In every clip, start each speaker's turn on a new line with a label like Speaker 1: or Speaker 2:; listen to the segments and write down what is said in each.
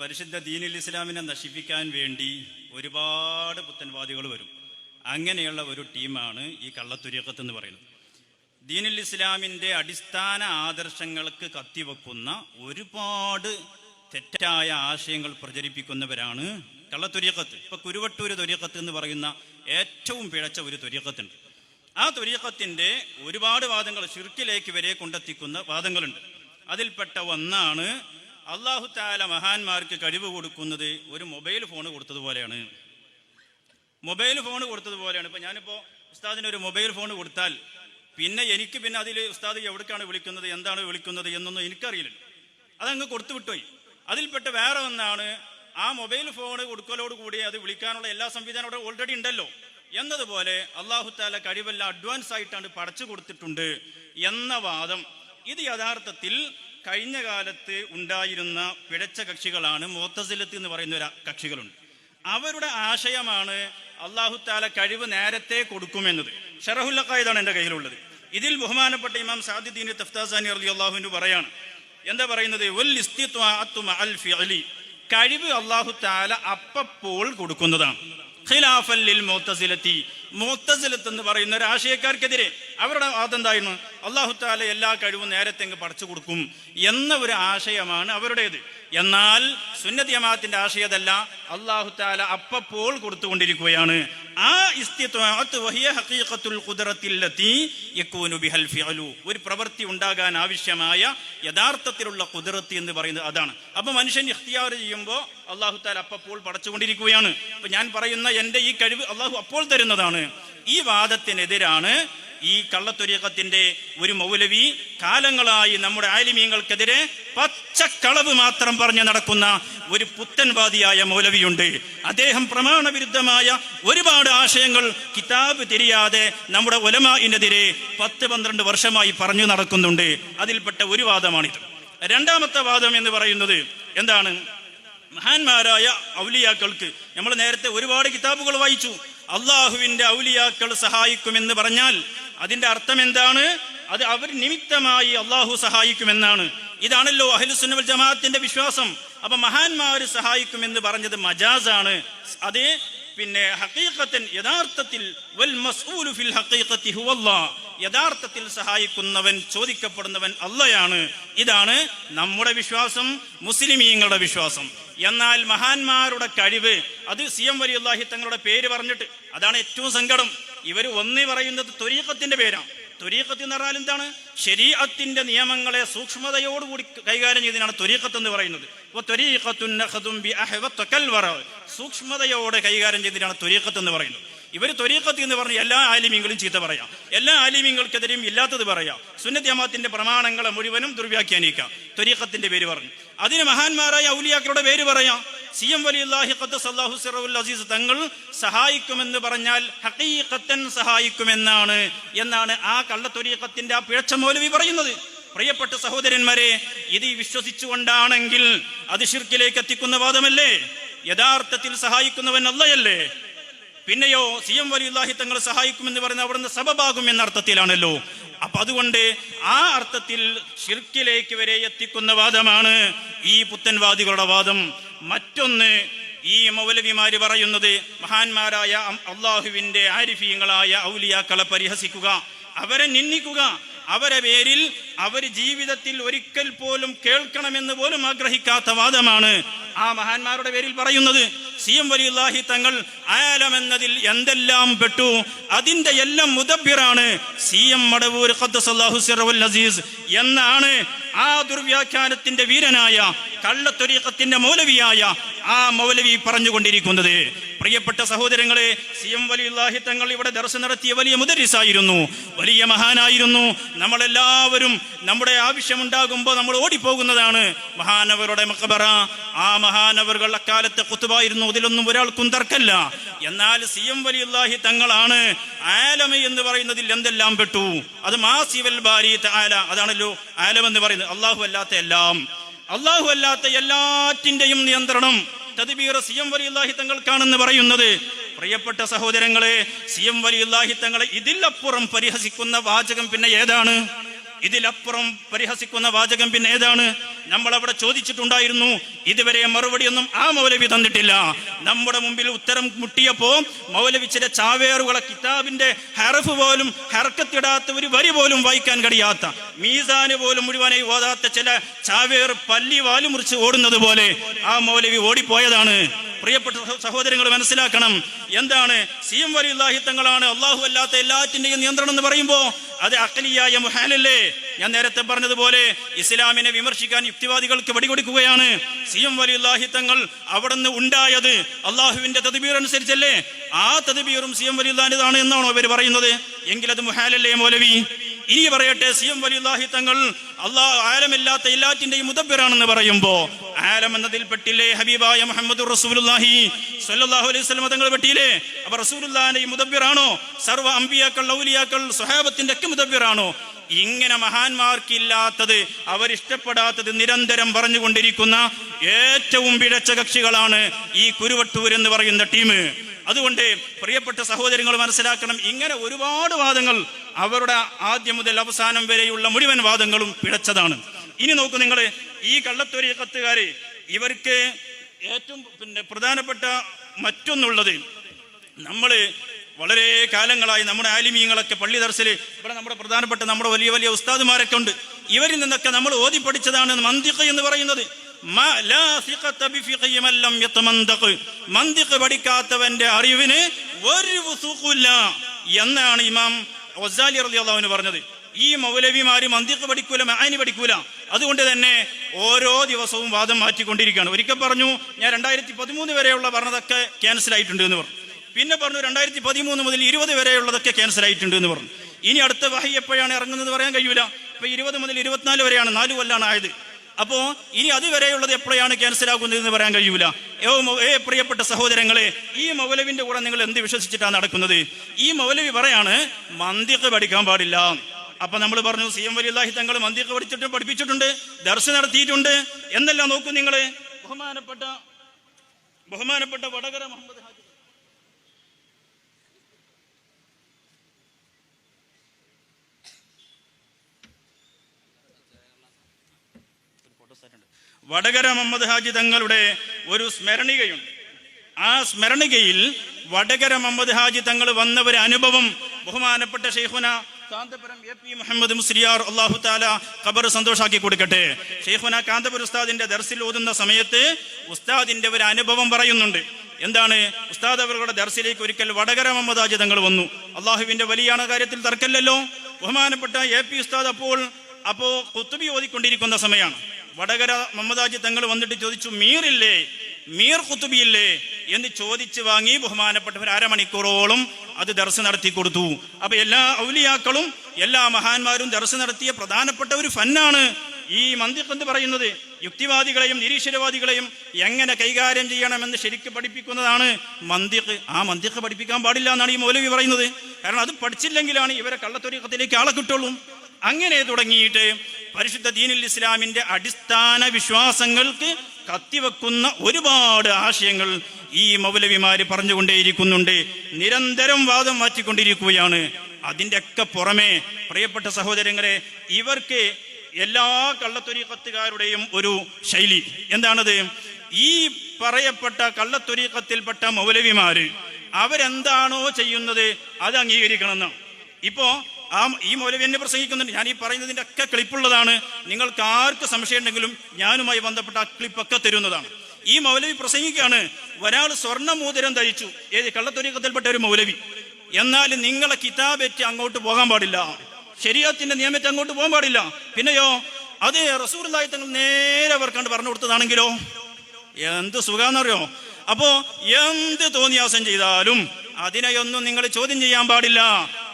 Speaker 1: പരിശുദ്ധ ദീനുൽ ഇസ്ലാമിനെ നശിപ്പിക്കാൻ വേണ്ടി ഒരുപാട് പുത്തൻവാദികൾ വരും. അങ്ങനെയുള്ള ഒരു ടീമാണ് ഈ കള്ളത്തുരിയക്കത്ത് എന്ന് പറയുന്നത്. ദീനുൽ ഇസ്ലാമിന്റെ അടിസ്ഥാന ആദർശങ്ങൾക്ക് കത്തിവെക്കുന്ന ഒരുപാട് തെറ്റായ ആശയങ്ങൾ പ്രചരിപ്പിക്കുന്നവരാണ് കള്ളത്തൊരിയക്കത്ത് ഇപ്പൊ കുരുവട്ടൂര് തൊരിയക്കത്ത് എന്ന് പറയുന്ന ഏറ്റവും പിഴച്ച ഒരു തൊരിയക്കത്തുണ്ട് ആ തൊരിയക്കത്തിന്റെ ഒരുപാട് വാദങ്ങൾ ചുരുക്കിലേക്ക് വരെ കൊണ്ടെത്തിക്കുന്ന വാദങ്ങളുണ്ട്. അതിൽപ്പെട്ട ഒന്നാണ് അള്ളാഹു താല മഹാന്മാർക്ക് കഴിവ് കൊടുക്കുന്നത് ഒരു മൊബൈൽ ഫോൺ കൊടുത്തതുപോലെയാണ്. മൊബൈൽ ഫോൺ കൊടുത്തതുപോലെയാണ്. ഇപ്പൊ ഞാനിപ്പോ ഉസ്താദിന് ഒരു മൊബൈൽ ഫോൺ കൊടുത്താൽ പിന്നെ എനിക്ക് പിന്നെ അതിൽ ഉസ്താദ് എവിടേക്കാണ് വിളിക്കുന്നത് എന്താണ് വിളിക്കുന്നത് എന്നൊന്നും എനിക്കറിയില്ല. അതങ്ങ് കൊടുത്തു വിട്ടുപോയി. അതിൽപ്പെട്ട വേറെ ഒന്നാണ് ആ മൊബൈൽ ഫോൺ കൊടുക്കലോട് കൂടി അത് വിളിക്കാനുള്ള എല്ലാ സംവിധാനവും അവിടെ ഓൾറെഡി ഉണ്ടല്ലോ. എന്നതുപോലെ അള്ളാഹു താല കഴിവെല്ലാം അഡ്വാൻസ് ആയിട്ടാണ് പടച്ചു കൊടുത്തിട്ടുണ്ട് എന്ന വാദം. ഇത് യഥാർത്ഥത്തിൽ കഴിഞ്ഞ കാലത്ത് ഉണ്ടായിരുന്ന പിഴച്ച കക്ഷികളാണ് മോത്തസിലത്ത് എന്ന് പറയുന്ന ഒരു കക്ഷികളുണ്ട്. അവരുടെ ആശയമാണ് അള്ളാഹു താല കഴിവ് നേരത്തെ കൊടുക്കുമെന്നത്. ഷറഹുല്ലക്കായതാണ് എന്റെ കയ്യിലുള്ളത്. ഇതിൽ ബഹുമാനപ്പെട്ട ഇമാം സാദിദ്ദീൻ തഫ്താസാനി അലി അള്ളാഹുവിന് പറയാണ്. എന്താ പറയുന്നത്. കഴിവ് അള്ളാഹു താല അപ്പോൾ കൊടുക്കുന്നതാണ്. ഖിലാഫൻ ലിൽ മുഅ്തസിലത്തി മുഅ്തസിലത്ത് എന്ന് പറയുന്ന ഒരു ആശയക്കാർക്കെതിരെ അവരുടെ വാദം എന്തായിരുന്നു അള്ളാഹു താല എല്ലാ കഴിവും നേരത്തെ പഠിച്ചു കൊടുക്കും എന്ന ഒരു ആശയമാണ് അവരുടേത്. എന്നാൽ സുന്നതിയമാത്തിന്റെ ആശയതല്ല അള്ളാഹു താല അപ്പപ്പോൾ കൊടുത്തുകൊണ്ടിരിക്കുകയാണ്. ആ ഒരു പ്രവൃത്തി ഉണ്ടാകാൻ ആവശ്യമായ യഥാർത്ഥത്തിലുള്ള കുതിരത്തി എന്ന് പറയുന്നത് അതാണ്. അപ്പൊ മനുഷ്യൻ ഇഖ്തിയാർ ചെയ്യുമ്പോൾ അള്ളാഹു താല അപ്പപ്പോൾ പടച്ചുകൊണ്ടിരിക്കുകയാണ്. അപ്പൊ ഞാൻ പറയുന്ന എന്റെ ഈ കഴിവ് അള്ളാഹു അപ്പോൾ തരുന്നതാണ്. ഈ വാദത്തിനെതിരാണ് ഈ കള്ളത്തൊരീക്കത്തിന്റെ ഒരു മൗലവി കാലങ്ങളായി നമ്മുടെ ആലിമീങ്ങൾക്കെതിരെ പച്ചക്കളവ് മാത്രം പറഞ്ഞു നടക്കുന്ന ഒരു പുത്തൻവാദിയായ മൗലവിയുണ്ട്. അദ്ദേഹം പ്രമാണവിരുദ്ധമായ ഒരുപാട് ആശയങ്ങൾ കിതാബ് തിരിയാതെ നമ്മുടെ ഒലമാനെതിരെ പത്ത് പന്ത്രണ്ട് വർഷമായി പറഞ്ഞു നടക്കുന്നുണ്ട്. അതിൽപ്പെട്ട ഒരു വാദമാണിത്. രണ്ടാമത്തെ വാദം എന്ന് പറയുന്നത് എന്താണ്? മഹാന്മാരായ ഔലിയാക്കൾക്ക് നമ്മൾ നേരത്തെ ഒരുപാട് കിതാബുകൾ വായിച്ചു. അള്ളാഹുവിന്റെ ഔലിയാക്കൾ സഹായിക്കുമെന്ന് പറഞ്ഞാൽ അതിന്റെ അർത്ഥം എന്താണ്? അത് അവർ നിമിത്തമായി അള്ളാഹു സഹായിക്കുമെന്നാണ്. ഇതാണല്ലോ അഹലുസുന്നൽ ജമാഅത്തിന്റെ വിശ്വാസം. അപ്പൊ മഹാന്മാര് സഹായിക്കുമെന്ന് പറഞ്ഞത് മജാസാണ്. അത് പിന്നെ ഹക്കീഖത്തൻ യഥാർത്ഥത്തിൽ വൽ മസ്ഊലു ഫിൽ യഥാർത്ഥത്തിൽ സഹായിക്കുന്നവൻ ചോദിക്കപ്പെടുന്നവൻ അല്ലയാണ് ഇതാണ് നമ്മുടെ വിശ്വാസം മുസ്ലിമീങ്ങളുടെ വിശ്വാസം. എന്നാൽ മഹാന്മാരുടെ കഴിവ് അത് സി എം വലിയ തങ്ങളുടെ പേര് പറഞ്ഞിട്ട് അതാണ് ഏറ്റവും സങ്കടം. ഇവർ ഒന്നി പറയുന്നത് ത്വരീഖത്തിന്റെ പേരാണ്. ത്വരീഖത്ത് എന്ന് പറഞ്ഞാൽ എന്താണ്? ശരീഅത്തിന്റെ നിയമങ്ങളെ സൂക്ഷ്മതയോടുകൂടി കൈകാര്യം ചെയ്തതിനാണ് ത്വരീഖത്ത് എന്ന് പറയുന്നത്. സൂക്ഷ്മതയോടെ കൈകാര്യം ചെയ്തതിനാണ് ത്വരീഖത്ത് എന്ന് പറയുന്നത്. ഇവർ ത്വരീഖത്ത് എന്ന് പറഞ്ഞ എല്ലാ ആലിമീങ്ങളും ചീത്ത പറയാം. എല്ലാ ആലിമീങ്ങൾക്കെതിരെയും ഇല്ലാത്തത് പറയാം. സുന്നത്ത് ജമാഅത്തിന്റെ പ്രമാണങ്ങളെ മുഴുവനും ദുർവ്യാഖ്യാനിക്കാം. ത്വരീഖത്തിന്റെ പേര് പറഞ്ഞു. അതിന് മഹാന്മാരായ ഔലിയാക്കളുടെ പേര് പറയാം. സി എം വലിയുല്ലാഹി ഖദ്ദസ് സിറവുൽ അസീസ് തങ്ങൾ സഹായിക്കുമെന്ന് പറഞ്ഞാൽ ഹക്കീഖത്തൻ സഹായിക്കുമെന്നാണ് എന്നാണ് ആ കള്ളത്തൊരീക്കത്തിന്റെ ആ പിഴച്ച മൗലവി പറയുന്നത്. പ്രിയപ്പെട്ട സഹോദരന്മാരെ ഇത് വിശ്വസിച്ചുകൊണ്ടാണെങ്കിൽ അത് എത്തിക്കുന്ന വാദമല്ലേ? യഥാർത്ഥത്തിൽ സഹായിക്കുന്നവൻ അല്ലയല്ലേ പിന്നെയോ സി എം വലിയുല്ലാഹി തങ്ങൾ സഹായിക്കുമെന്ന് പറയുന്ന അവിടുന്ന് സബബാകും എന്ന അർത്ഥത്തിലാണല്ലോ. അപ്പൊ അതുകൊണ്ട് ആ അർത്ഥത്തിൽ ഷിർക്കിലേക്ക് വരെ എത്തിക്കുന്ന വാദമാണ് ഈ പുത്തൻവാദികളുടെ വാദം. മറ്റൊന്ന് ഈ മൗലവിമാര് പറയുന്നത് മഹാന്മാരായ അള്ളാഹുവിന്റെ ആരിഫീങ്ങളായ ഔലിയാക്കളെ പരിഹസിക്കുക അവരെ നിന്ദിക്കുക അവരെ പേരിൽ അവർ ജീവിതത്തിൽ ഒരിക്കൽ പോലും കേൾക്കണമെന്ന് പോലും ആഗ്രഹിക്കാത്ത വാദമാണ്. ആ മഹാന്മാരുടെ പേരിൽ പറയുന്നത് സി എം വലിയുല്ലാഹി തങ്ങൾ ആലം എന്നതിൽ എന്തെല്ലാം പെട്ടു? അതിന്റെ എല്ലാം മുദബിറാണ് സി എം മടവൂർ അസീസ് എന്നാണ് ആ ദുർവ്യാഖ്യാനത്തിന്റെ വീരനായ കള്ളത്തൊരീക്കത്തിന്റെ മൗലവിയായ ആ മൗലവി പറഞ്ഞുകൊണ്ടിരിക്കുന്നത്. പ്രിയപ്പെട്ട സഹോദരങ്ങളെ സി എം വലിയുല്ലാഹി തങ്ങൾ ഇവിടെ ദർശനം നടത്തിയ വലിയ മുദരിസായിരുന്നു വലിയ മഹാനായിരുന്നു. നമ്മളെല്ലാവരും നമ്മുടെ ആവശ്യമുണ്ടാകുമ്പോൾ നമ്മൾ ഓടിപ്പോകുന്നതാണ്. മഹാനവരുടെ മക്കബറ ആ മഹാനവറുകൾ അക്കാലത്തെ കുത്തുവായിരുന്നു അതിലൊന്നും ഒരാൾക്കും തർക്കല്ല. എന്നാൽ സി എം വലിയുല്ലാഹി തങ്ങളാണ് ആലമ എന്ന് പറയുന്നതിൽ എന്തെല്ലാം പെട്ടു? അത് മാസിവൽ ബാരി ആല അതാണല്ലോ ആലം എന്ന് പറയുന്നത്. അള്ളാഹു അല്ലാത്ത എല്ലാം. അള്ളാഹു അല്ലാത്ത എല്ലാറ്റിന്റെയും നിയന്ത്രണം. തദ്ബീർ സി എം വലിയുല്ലാഹി തങ്ങൾക്കാണെന്ന് പറയുന്നത്. പ്രിയപ്പെട്ട സഹോദരങ്ങളെ സി എം വലിയുല്ലാഹി തങ്ങളെ ഇതിലപ്പുറം പരിഹസിക്കുന്ന വാചകം പിന്നെ ഏതാണ്? ഇതിലപ്പുറം പരിഹസിക്കുന്ന വാചകം പിന്നെ ഏതാണ്? നമ്മൾ അവിടെ ചോദിച്ചിട്ടുണ്ടായിരുന്നു ഇതുവരെ മറുപടിയൊന്നും ആ മൗലവി തന്നിട്ടില്ല. നമ്മുടെ മുമ്പിൽ ഉത്തരം മുട്ടിയപ്പോ മൗലവി ചില ചാവേറുകളെ കിതാബിന്റെ ഹെറഫ് പോലും ഹെറക്കത്തിടാത്ത ഒരു വരി പോലും വായിക്കാൻ കഴിയാത്ത മീസാന് പോലും മുഴുവനായി ഓതാത്ത ചില ചാവേർ പല്ലി വാലുമുറിച്ച് ഓടുന്നത് പോലെ ആ മൗലവി ഓടിപ്പോയതാണ്. പ്രിയപ്പെട്ട സഹോ- സഹോദരങ്ങൾ മനസ്സിലാക്കണം. എന്താണ്? സി എം തങ്ങളാണ്. അള്ളാഹു അല്ലാത്ത എല്ലാറ്റിന്റെയും നിയന്ത്രണം എന്ന് പറയുമ്പോൾ അത് അഖലിയായ മുഹാലല്ലേ ഞാൻ നേരത്തെ പറഞ്ഞതുപോലെ ഇസ്ലാമിനെ വിമർശിക്കാൻ യുക്തിവാദികൾക്ക് വടികൊടുക്കുകയാണ്. സി എം തങ്ങൾ അവിടെ നിന്ന് ഉണ്ടായത് അള്ളാഹുവിന്റെ തദ്ബീർ അനുസരിച്ചല്ലേ? ആ തദ്ബീറും സി എം വലിയുല്ലാഹിതാണ് എന്നാണോ അവർ പറയുന്നത്? എങ്കിൽ അത് മുഹാലല്ലേ മൗലവി? ഇനി പറയട്ടെ സി എം വലിയുല്ലാഹി തങ്ങൾ അള്ളാഹ് ആലമില്ലാത്ത എല്ലാറ്റിന്റെയും മുതബിറാണെന്ന് പറയുമ്പോ ആലം എന്നതിൽ പെട്ടില്ലേ ഹബീബായ മുഹമ്മദ് റസൂലുള്ളാഹി സ്വല്ലല്ലാഹു അലൈഹി വസല്ലം തങ്ങൾ പെട്ടിയില്ലേ? അപ്പൊ റസൂലുല്ലാഹിന്റെ ഈ മുദബ്ബിറാണോ? സർവ അമ്പിയാക്കൾ ഔലിയാക്കൾ സ്വഹാബത്തിന്റെ ഒക്കെ മുതബിറാണോ ഇങ്ങനെ മഹാന്മാർക്കില്ലാത്തത് അവരിഷ്ടപ്പെടാത്തത് നിരന്തരം പറഞ്ഞുകൊണ്ടിരിക്കുന്ന ഏറ്റവും പിഴച്ച കക്ഷികളാണ് ഈ കുരുവട്ടൂർ എന്ന് പറയുന്ന ടീം. അതുകൊണ്ട് പ്രിയപ്പെട്ട സഹോദരങ്ങൾ മനസ്സിലാക്കണം ഇങ്ങനെ ഒരുപാട് വാദങ്ങൾ അവരുടെ ആദ്യം മുതൽ അവസാനം വരെയുള്ള മുഴുവൻ വാദങ്ങളും പിഴച്ചതാണ്. ഇനി നോക്കൂ നിങ്ങൾ ഈ കള്ളത്തൊരി കത്തുകാര് ഇവർക്ക് ഏറ്റവും പിന്നെ പ്രധാനപ്പെട്ട മറ്റൊന്നുള്ളത് നമ്മൾ വളരെ കാലങ്ങളായി നമ്മുടെ ആലിമീങ്ങളൊക്കെ പള്ളി ദർശൽ ഇവിടെ നമ്മുടെ പ്രധാനപ്പെട്ട നമ്മുടെ വലിയ വലിയ ഉസ്താദുമാരൊക്കെ ഉണ്ട്. ഇവരിൽ നിന്നൊക്കെ നമ്മൾ ഓതി പഠിച്ചതാണ് മന്തിഖ് എന്ന് പറയുന്നത്. മ ലാ സിഖത ലം യതമന്തഖ്. മന്തിഖ് പഠിക്കാത്തവന്റെ അറിവിന് ഒരു വുസൂക്കില്ല എന്നാണ് ഇമാം ഒസാലി റളിയല്ലാഹു പറഞ്ഞത്. ഈ മൗലവിമാര് മന്തിക്ക് പഠിക്കൂല മഹാനി പഠിക്കൂല. അതുകൊണ്ട് തന്നെ ഓരോ ദിവസവും വാദം മാറ്റിക്കൊണ്ടിരിക്കുകയാണ്. ഒരിക്കൽ പറഞ്ഞു ഞാൻ രണ്ടായിരത്തി പതിമൂന്ന് വരെയുള്ള പറഞ്ഞതൊക്കെ ക്യാൻസൽ ആയിട്ടുണ്ട് എന്ന് പറഞ്ഞു. പിന്നെ പറഞ്ഞു രണ്ടായിരത്തി പതിമൂന്ന് മുതൽ ഇരുപത് വരെയുള്ളതൊക്കെ ക്യാൻസൽ ആയിട്ടുണ്ട് എന്ന് പറഞ്ഞു. ഇനി അടുത്ത വഹി എപ്പോഴാണ് ഇറങ്ങുന്നത് പറയാൻ കഴിയൂല. ഇപ്പൊ ഇരുപത് മുതൽ ഇരുപത്തിനാല് വരെയാണ് നാലു കൊല്ലാണ് ആയത്. അപ്പോ ഇനി അതുവരെയുള്ളത് എപ്പോഴാണ് ക്യാൻസൽ ആകുന്നത് എന്ന് പറയാൻ കഴിയൂല. ഏ ഏ പ്രിയപ്പെട്ട സഹോദരങ്ങളെ ഈ മൗലവിന്റെ കൂടെ നിങ്ങൾ എന്ത് വിശ്വസിച്ചിട്ടാണ് നടക്കുന്നത്? ഈ മൗലവി പറയാണ് മന്തിക്ക് പഠിക്കാൻ പാടില്ല. അപ്പൊ നമ്മൾ പറഞ്ഞു സി എം വലിയ തങ്ങൾ മന്തിക്ക് പഠിച്ചിട്ട് പഠിപ്പിച്ചിട്ടുണ്ട് ദർശനം നടത്തിയിട്ടുണ്ട്. എന്നെല്ലാം നോക്കൂ നിങ്ങൾ ബഹുമാനപ്പെട്ട ബഹുമാനപ്പെട്ട വടകര മുഹമ്മദ് വടകര മുഹമ്മദ് ഹാജി തങ്ങളുടെ ഒരു സ്മരണികയുണ്ട്. ആ സ്മരണികയിൽ വടകര മുഹമ്മദ് ഹാജി തങ്ങൾ വന്ന ഒരു അനുഭവം ബഹുമാനപ്പെട്ട ഷെയ്ഖുന കാന്തപുരം എ പി മുഹമ്മദ് മുസ്ലിയാർ അള്ളാഹു താല ഖബർ സന്തോഷാക്കി കൊടുക്കട്ടെ. ഷെയ്ഖുന കാന്തപുരം ഉസ്താദിന്റെ ദർസിൽ ഓതുന്ന സമയത്ത് ഉസ്താദിന്റെ ഒരു അനുഭവം പറയുന്നുണ്ട്. എന്താണ്? ഉസ്താദ് അവരുടെ ദർസിലേക്ക് ഒരിക്കൽ വടകര മുഹമ്മദ് ഹാജി തങ്ങൾ വന്നു. അള്ളാഹുവിന്റെ വലിയാണ് കാര്യത്തിൽ തർക്കല്ലല്ലോ. ബഹുമാനപ്പെട്ട എ പി ഉസ്താദ് അപ്പോൾ അപ്പോ കുത്തുബി ഓതിക്കൊണ്ടിരിക്കുന്ന സമയമാണ്. വടകര മമ്മദാജി തങ്ങൾ വന്നിട്ട് ചോദിച്ചു മീറില്ലേ? മീർ കുത്തുബിയില്ലേ എന്ന് ചോദിച്ചു വാങ്ങി ബഹുമാനപ്പെട്ടവർ അരമണിക്കൂറോളം അത് ദർശനം നടത്തി കൊടുത്തു. അപ്പൊ എല്ലാ ഔലിയാക്കളും എല്ലാ മഹാന്മാരും ദർശനം നടത്തിയ പ്രധാനപ്പെട്ട ഒരു ഫന്നാണ് ഈ മന്ദിഖ് എന്ന് പറയുന്നത്. യുക്തിവാദികളെയും നിരീശ്വരവാദികളെയും എങ്ങനെ കൈകാര്യം ചെയ്യണമെന്ന് ശരിക്ക് പഠിപ്പിക്കുന്നതാണ് മന്ദിഖ് ആ മന്ദിഖ് പഠിപ്പിക്കാൻ പാടില്ല എന്നാണ് ഈ മൗലവി പറയുന്നത്. കാരണം അത് പഠിച്ചില്ലെങ്കിലാണ് ഇവരെ കള്ളത്തൊരീക്കത്തിലേക്ക് ആളെ കിട്ടുള്ളൂ. അങ്ങനെ തുടങ്ങിയിട്ട് പരിശുദ്ധ ദീനുൽ ഇസ്ലാമിന്റെ അടിസ്ഥാന വിശ്വാസങ്ങൾക്ക് കത്തിവെക്കുന്ന ഒരുപാട് ആശയങ്ങൾ ഈ മൗലവിമാര് പറഞ്ഞുകൊണ്ടേയിരിക്കുന്നുണ്ട്. നിരന്തരം വാദം മാറ്റിക്കൊണ്ടിരിക്കുകയാണ് അതിന്റെ ഒക്കെ പുറമെ പ്രിയപ്പെട്ട സഹോദരങ്ങളെ ഇവർക്ക് എല്ലാ കള്ളത്തൊരീക്കത്തുകാരുടെയും ഒരു ശൈലി എന്താണത്? ഈ പറയപ്പെട്ട കള്ളത്തൊരീക്കത്തിൽപ്പെട്ട മൗലവിമാര് അവരെന്താണോ ചെയ്യുന്നത് അത് അംഗീകരിക്കണമെന്ന് ഇപ്പോ ആ ഈ മൗലവി എന്നെ പ്രസംഗിക്കുന്നുണ്ട്. ഞാൻ ഈ പറയുന്നതിന്റെ ഒക്കെ ക്ലിപ്പുള്ളതാണ്. നിങ്ങൾക്ക് ആർക്ക് സംശയം ഉണ്ടെങ്കിലും ഞാനുമായി ബന്ധപ്പെട്ട ആ ക്ലിപ്പൊക്കെ തരുന്നതാണ്. ഈ മൗലവി പ്രസംഗിക്കുകയാണ്. ഒരാൾ സ്വർണ മോതിരം ധരിച്ചു. ഏത് കള്ളത്തൊരീക്കത്തിൽപ്പെട്ട ഒരു മൗലവി. എന്നാൽ നിങ്ങളെ കിതാബേറ്റ് അങ്ങോട്ട് പോകാൻ പാടില്ല. ശരീരത്തിന്റെ നിയമത്തെ അങ്ങോട്ട് പോകാൻ പാടില്ല. പിന്നെയോ അത് റസൂർലായി തങ്ങൾ നേരെ അവർക്കാണ്ട് പറഞ്ഞു കൊടുത്തതാണെങ്കിലോ? എന്ത് സുഖാന്നറിയോ? അപ്പോ എന്ത് തോന്നിയാസം ചെയ്താലും അതിനെയൊന്നും നിങ്ങൾ ചോദ്യം ചെയ്യാൻ പാടില്ല.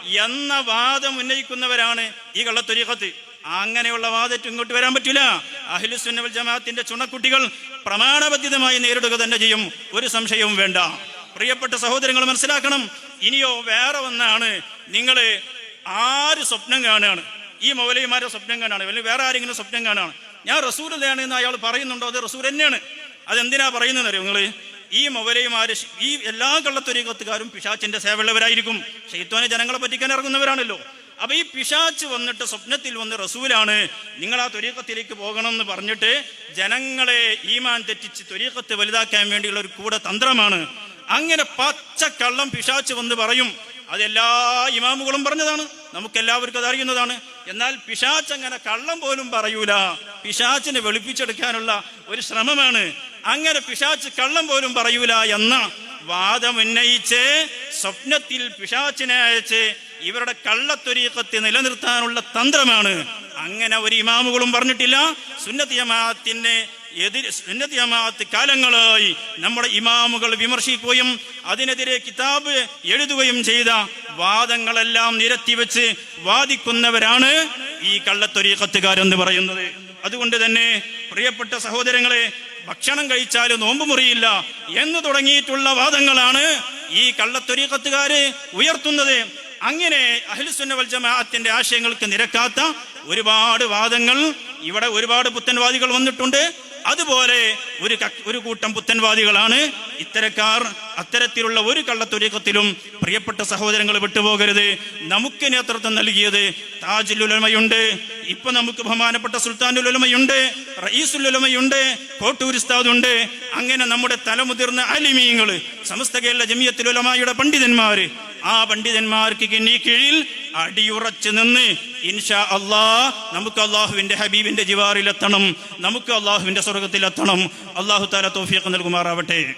Speaker 1: എന്ന വാദം ഉന്നയിക്കുന്നവരാണ് ഈ കള്ളത്തൊരീഖത്ത്. അങ്ങനെയുള്ള വാദറ്റ് ഇങ്ങോട്ട് വരാൻ പറ്റില്ല അഹിലുസുന്നവൽ ജമാഅത്തിന്റെ ചുണക്കുട്ടികൾ പ്രമാണബദ്ധിതമായി നേരിടുക തന്നെ ചെയ്യും. ഒരു സംശയവും വേണ്ട. പ്രിയപ്പെട്ട സഹോദരങ്ങൾ മനസ്സിലാക്കണം. ഇനിയോ വേറെ ഒന്നാണ്. നിങ്ങൾ ആര് സ്വപ്നം കാണുകയാണ്? ഈ മൗലയിമാരുടെ സ്വപ്നം കാണാണ് അല്ലെങ്കിൽ വേറെ ആരെങ്കിലും സ്വപ്നം കാണുകയാണ്. ഞാൻ റസൂലാണ് എന്ന് അയാൾ പറയുന്നുണ്ടോ? അത് റസൂൽ തന്നെയാണ്. അതെന്തിനാ പറയുന്നത് അറിയോ നിങ്ങൾ? ഈ മൗലയുമാര് ഈ എല്ലാ കള്ളത്തൊരീകത്തുകാരും പിശാച്ചിന്റെ സേവയുള്ളവരായിരിക്കും. ഷെയ്ത്തോനെ ജനങ്ങളെ പറ്റിക്കാൻ ഇറങ്ങുന്നവരാണല്ലോ. അപ്പൊ ഈ പിശാച്ച് വന്നിട്ട് സ്വപ്നത്തിൽ വന്ന് റസൂലാണ് നിങ്ങൾ ആ ത്വരീക്കത്തിലേക്ക് പോകണം എന്ന് പറഞ്ഞിട്ട് ജനങ്ങളെ ഈമാൻ തെറ്റിച്ച് ത്വരീക്കത്ത് വലുതാക്കാൻ വേണ്ടിയുള്ള ഒരു കൂടെ തന്ത്രമാണ് അങ്ങനെ പച്ച കള്ളം പിശാച്ച് വന്ന് പറയും. അതെല്ലാ ഇമാമുകളും പറഞ്ഞതാണ്. നമുക്ക് എല്ലാവർക്കും അത് അറിയുന്നതാണ് എന്നാൽ പിശാച്ച് അങ്ങനെ കള്ളം പോലും പറയൂല. പിശാച്ചിനെ വെളുപ്പിച്ചെടുക്കാനുള്ള ഒരു ശ്രമമാണ്. അങ്ങനെ പിശാച്ച് കള്ളം പോലും പറയൂല എന്ന വാദം ഉന്നയിച്ച് സ്വപ്നത്തിൽ പിശാച്ചിനെ അയച്ച് ഇവരുടെ കള്ളത്തൊരീക്കത്തെ നിലനിർത്താനുള്ള തന്ത്രമാണ്. അങ്ങനെ ഒരു ഇമാമുകളും പറഞ്ഞിട്ടില്ല. സുന്നത്ത് ജമാഅത്തിനെ എതിര് കാലങ്ങളായി നമ്മുടെ ഇമാമുകൾ വിമർശിക്കുകയും അതിനെതിരെ കിതാബ് എഴുതുകയും ചെയ്ത വാദങ്ങളെല്ലാം നിരത്തിവെച്ച് വാദിക്കുന്നവരാണ് ഈ കള്ളത്തൊരീക്കത്തുകാരെന്ന് പറയുന്നത്. അതുകൊണ്ട് തന്നെ പ്രിയപ്പെട്ട സഹോദരങ്ങളെ ഭക്ഷണം കഴിച്ചാൽ നോമ്പ് മുറിയില്ല എന്ന് തുടങ്ങിയിട്ടുള്ള വാദങ്ങളാണ് ഈ കള്ളത്തൊരീക്കത്തുകാര് ഉയർത്തുന്നത്. അങ്ങനെ അഹിൽസുന്നവൽ വൽ ജമാഅത്തിന്റെ ആശയങ്ങൾക്ക് നിരക്കാത്ത ഒരുപാട് വാദങ്ങൾ ഇവിടെ ഒരുപാട് പുത്തൻവാദികൾ വന്നിട്ടുണ്ട്. അതുപോലെ ഒരു ഒരു കൂട്ടം പുത്തൻവാദികളാണ്. ഇത്തരക്കാർ അത്തരത്തിലുള്ള ഒരു കള്ളത്തൊരീക്കത്തിലും പ്രിയപ്പെട്ട സഹോദരങ്ങൾ വിട്ടുപോകരുത്. നമുക്ക് നേതൃത്വം നൽകിയത് താജുലുലമയുണ്ട് ഇപ്പൊ നമുക്ക് ബഹുമാനപ്പെട്ട സുൽത്താനുലുലമയുണ്ട് റയീസുലുലമയുണ്ട് കോട്ടൂർ ഉസ്താദുണ്ട്. അങ്ങനെ നമ്മുടെ തലമുതിർന്ന അലിമീങ്ങൾ സമസ്ത കേരള ജമിയത്തിലുലമായുടെ പണ്ഡിതന്മാര് ആ പണ്ഡിതന്മാർക്ക് കിന്നീ കീഴിൽ അടിയുറച്ചു നിന്ന് ഇൻഷാ അള്ളാ നമുക്ക് അള്ളാഹുവിന്റെ ഹബീബിന്റെ ജിവാറിലെത്തണം നമുക്ക് അള്ളാഹുവിന്റെ സ്വർഗത്തിലെത്തണം അള്ളാഹു താല തോഫിയൊക്കെ നൽകുമാറാവട്ടെ.